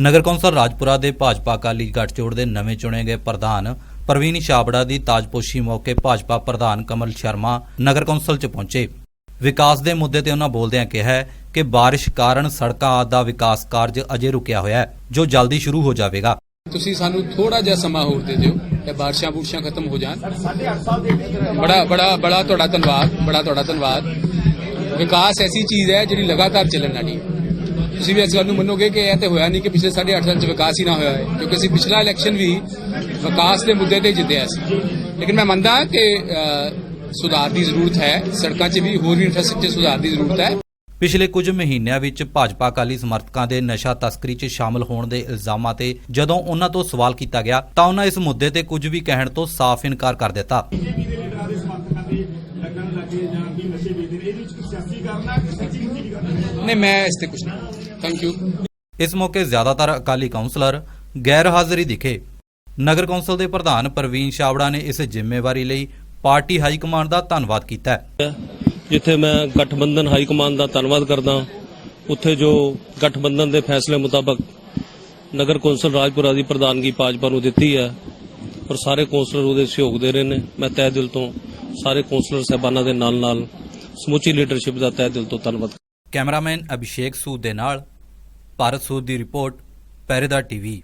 ਨਗਰ council Rajpura ਦੇ ਭਾਜਪਾ ਅਕਾਲੀ ਗੱਠਜੋੜ ਦੇ ਨਵੇਂ ਚੁਣੇ ਗਏ ਪ੍ਰਧਾਨ ਪ੍ਰਵੀਨ ਛਾਬੜਾ ਦੀ ਤਾਜਪੋਸ਼ੀ ਮੌਕੇ ਭਾਜਪਾ ਪ੍ਰਧਾਨ ਕਮਲ ਸ਼ਰਮਾ ਨਗਰ ਕੌਂਸਲ 'ਚ ਪਹੁੰਚੇ। ਵਿਕਾਸ ਦੇ ਮੁੱਦੇ ਤੇ ਉਹਨਾਂ ਬੋਲਦਿਆਂ ਕਿਹਾ ਕਿ ਬਾਰਿਸ਼ ਕਾਰਨ ਸੜਕਾਂ ਆਦਿ ਦਾ ਵਿਕਾਸ ਕਾਰਜ ਅਜੇ ਰੁਕਿਆ ਹੋਇਆ ਹੈ, ਜੋ ਜਲਦੀ ਸ਼ੁਰੂ ਹੋ ਜਾਵੇਗਾ। ਤੁਸੀਂ ਸਾਨੂੰ ਥੋੜਾ ਜਿਹਾ ਸਮਾਂ ਹੋਰ ਦੇ ਦਿਓ ਤੇ ਬਾਰਿਸ਼ਾਂ ਬੁਰਸ਼ਾਂ ਖਤਮ ਹੋ ਜਾਣ। ਬੜਾ ਬੜਾ ਬੜਾ ਤੁਹਾਡਾ ਧੰਨਵਾਦ, ਬੜਾ ਤੁਹਾਡਾ ਧੰਨਵਾਦ। ਵਿਕਾਸ ਐਸੀ ਚੀਜ਼ ਹੈ ਜਿਹੜੀ ਲਗਾਤਾਰ ਚੱਲਣ ਵਾਲੀ ਹੈ। ਤੁਸੀਂ ਵੀ ਇਸ ਗੱਲ ਨੂੰ ਮੰਨੋਗੇ ਕਿ ਇਹ ਤੇ ਹੋਇਆ ਨਹੀਂ ਕਿ ਪਿਛਲੇ 8.5 ਸਾਲ ਚ ਵਿਕਾਸ ਹੀ ਨਾ ਹੋਇਆ ਹੈ ਕਿਉਂਕਿ ਅਸੀਂ ਪਿਛਲਾ ਇਲੈਕਸ਼ਨ ਵੀ ਵਿਕਾਸ ਦੇ ਮੁੱਦੇ ਤੇ ਜਿੱਤਿਆ ਸੀ। ਲੇਕਿਨ ਮੈਂ ਮੰਨਦਾ ਕਿ ਸੁਧਾਰ ਦੀ ਜ਼ਰੂਰਤ ਹੈ ਸੜਕਾਂ 'ਚ ਵੀ ਹੋਰ ਵੀ ਇੰਫਰਾਸਟ੍ਰਕਚਰ ਸੁਧਾਰ ਦੀ ਜ਼ਰੂਰਤ ਹੈ। ਪਿਛਲੇ ਕੁਝ ਮਹੀਨਿਆਂ ਵਿੱਚ ਭਾਜਪਾ ਅਕਾਲੀ ਸਮਰਥਕਾਂ ਦੇ ਨਸ਼ਾ ਤਸਕਰੀ 'ਚ ਸ਼ਾਮਲ ਹੋਣ ਦੇ ਇਲਜ਼ਾਮਾਂ ਤੇ ਜਦੋਂ ਉਹਨਾਂ ਤੋਂ ਸਵਾਲ ਕੀਤਾ ਗਿਆ ਤਾਂ ਉਹਨਾਂ ਇਸ ਮੁੱਦੇ ਤੇ ਕੁਝ ਵੀ ਕਹਿਣ ਤੋਂ ਸਾਫ਼ ਇਨਕਾਰ ਕਰ ਦਿੱਤਾ। ਬੀਜੇਪੀ ਦੇ ਲੀਡਰਾਂ ਦੇ ਸਮਰਥਕਾਂ ਦੇ ਲੱਗਣ ਲੱਗੇ ਜਾਂ ਕੀ ਨਸ਼ੇ ਵੇਚਦੇ ਨੇ ਇਹਦੇ ਵਿੱਚ ਕੋਈ ਸਿਆਸੀ ਕਾਰਨ ਹੈ ਕਿ ਸੱਚੀ ਮੁੱਚੀ ਦੀ ਗੱਲ ਹੈ ਨਹੀਂ ਮੈਂ ਇਸ ਤੇ ਕੁਝ ਨਹੀਂ। ਥੈਂਕ ਯੂ ਇਸ ਮੌਕੇ ਜ਼ਿਆਦਾਤਰ ਅਕਾਲੀ ਕਾਉਂਸਲਰ ਗੈਰ ਹਾਜ਼ਰੀ ਦਿਖੇ। ਨਗਰ ਕੌਂਸਲ ਦੇ ਪ੍ਰਧਾਨ ਪ੍ਰਵੀਨ ਛਾਬੜਾ ਨੇ ਇਸ ਜ਼ਿੰਮੇਵਾਰੀ ਲਈ ਪਾਰਟੀ ਹਾਈ ਕਮਾਂਡ ਦਾ ਧੰਨਵਾਦ ਕੀਤਾ। ਜਿੱਥੇ ਮੈਂ ਗਠਬੰਧਨ ਹਾਈ ਕਮਾਂਡ ਦਾ ਧੰਨਵਾਦ ਕਰਦਾ ਉੱਥੇ ਜੋ ਗਠਬੰਧਨ ਦੇ ਫੈਸਲੇ ਮੁਤਾਬਕ ਨਗਰ ਕੌਂਸਲ ਰਾਜਪੁਰਾ ਦੀ ਪ੍ਰਧਾਨਗੀ ਭਾਜਪਾ ਨੂੰ ਦਿੱਤੀ ਹੈ ਔਰ ਸਾਰੇ ਕੌਂਸਲਰ ਉਹਦੇ ਸਹਿਯੋਗ ਦੇ ਰਹੇ ਨੇ। ਮੈਂ ਤਹਿ ਦਿਲ ਤੋਂ ਸਾਰੇ ਕੌਂਸਲਰ ਸਹਿਬਾਨਾਂ ਦੇ ਨਾਲ ਨਾਲ ਸਮੁੱਚੀ ਲੀਡਰਸ਼ਿਪ ਦਾ ਤਹਿ ਦਿਲ ਤੋਂ ਧੰਨਵਾਦ ਕੈਮਰਾਮੈਨ ਅਭਿਸ਼ੇਕ ਸੂਦ ਦੇ ਨਾਲ ਭਾਰਤ ਸੂਦ ਦੀ ਰਿਪੋਰਟ ਪਹਿਰੇਦਾਰ ਟੀਵੀ।